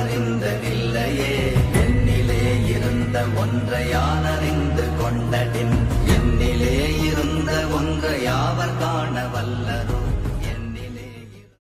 ஒன்றையானறிந்ததில்லையே என்னிலே இருந்த ஒன்றையானறிந்து கொண்டடின் என்னிலே இருந்த ஒன்றையாவர் காண வல்லரும்